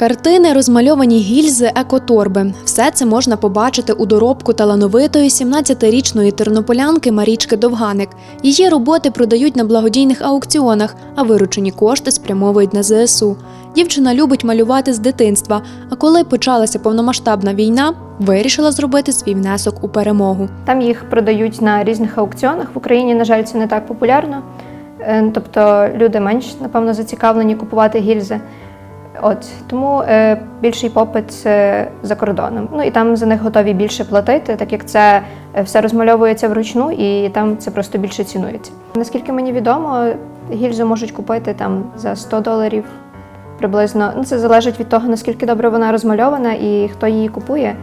Картини, розмальовані гільзи, екоторби. Все це можна побачити у доробку талановитої 17-річної тернополянки Марічки Довганик. Її роботи продають на благодійних аукціонах, а виручені кошти спрямовують на ЗСУ. Дівчина любить малювати з дитинства, а коли почалася повномасштабна війна, вирішила зробити свій внесок у перемогу. Там їх продають на різних аукціонах. В Україні, на жаль, це не так популярно. Е, Тобто люди менш, напевно, зацікавлені купувати гільзи. От тому е, більший попит е, за кордоном. Ну і там за них готові більше платити, так як це е, все розмальовується вручну, і там це просто більше цінується. Наскільки мені відомо, гільзу можуть купити там за 100 доларів приблизно. Ну це залежить від того, наскільки добре вона розмальована і хто її купує,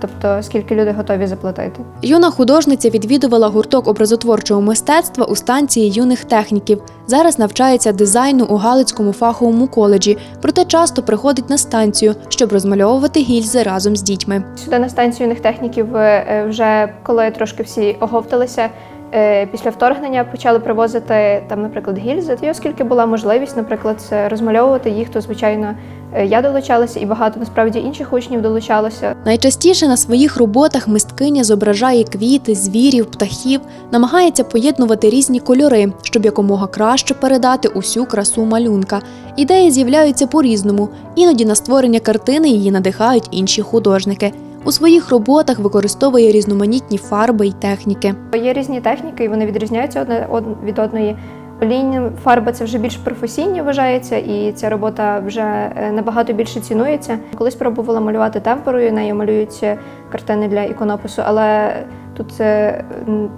тобто скільки люди готові заплатити. Юна художниця відвідувала гурток образотворчого мистецтва у станції юних техніків. Зараз навчається дизайну у Галицькому фаховому коледжі, проте часто приходить на станцію, щоб розмальовувати гільзи разом з дітьми. Сюди на станцію юних техніків е, вже коли трошки всі оговталися. е, Після вторгнення почали привозити там, наприклад, гільзи. І оскільки була можливість, наприклад, розмальовувати їх, то звичайно е, я долучалася, і багато насправді інших учнів долучалося. Найчастіше на своїх роботах мисткиня зображає квіти, звірів, птахів, намагається поєднувати різні кольори, щоб якомога краще передати усю красу малюнка. Ідеї з'являються по-різному. Іноді на створення картини її надихають інші художники. У своїх роботах використовує різноманітні фарби й техніки. Є різні техніки, і вони відрізняються одне од- від одної. Олійні фарби це вже більш професійні вважається, і ця робота вже е, набагато більше цінується. Колись пробувала малювати темперою, нею малюють е, картини для іконопису, але тут е, м,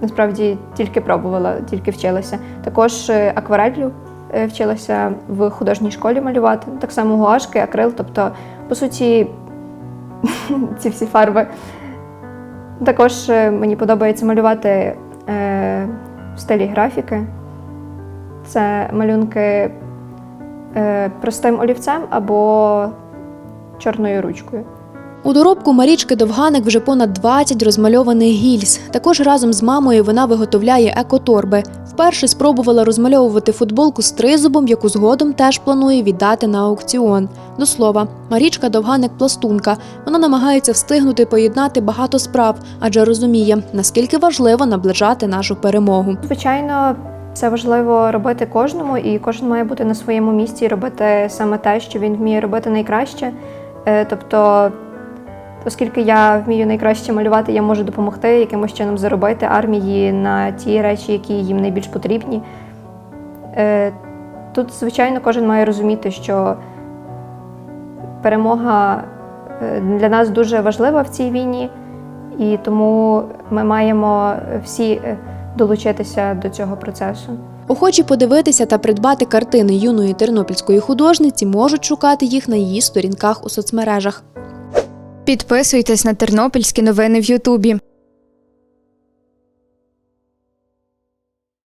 насправді тільки пробувала, тільки вчилася. Також е, акварелью вчилася в художній школі малювати. Так само гуашки, акрил, тобто, по суті, ці всі фарби. Також мені подобається малювати в стилі графіки. Це малюнки е, простим олівцем або чорною ручкою. У доробку Марічки Довганик вже понад 20 розмальованих гільз. Також разом з мамою вона виготовляє екоторби. Вперше спробувала розмальовувати футболку з тризубом, яку згодом теж планує віддати на аукціон. До слова, Марічка Довганик пластунка. Вона намагається встигнути поєднати багато справ, адже розуміє, наскільки важливо наближати нашу перемогу. Звичайно, це важливо робити кожному, і кожен має бути на своєму місці і робити саме те, що він вміє робити найкраще. Е, Тобто, оскільки я вмію найкраще малювати, я можу допомогти якимось чином заробити армії на ті речі, які їм найбільш потрібні. Е, Тут, звичайно, кожен має розуміти, що перемога е, для нас дуже важлива в цій війні, і тому ми маємо всі долучитися до цього процесу. Охочі подивитися та придбати картини юної тернопільської художниці можуть шукати їх на її сторінках у соцмережах. Підписуйтесь на тернопільські новини в Ютубі.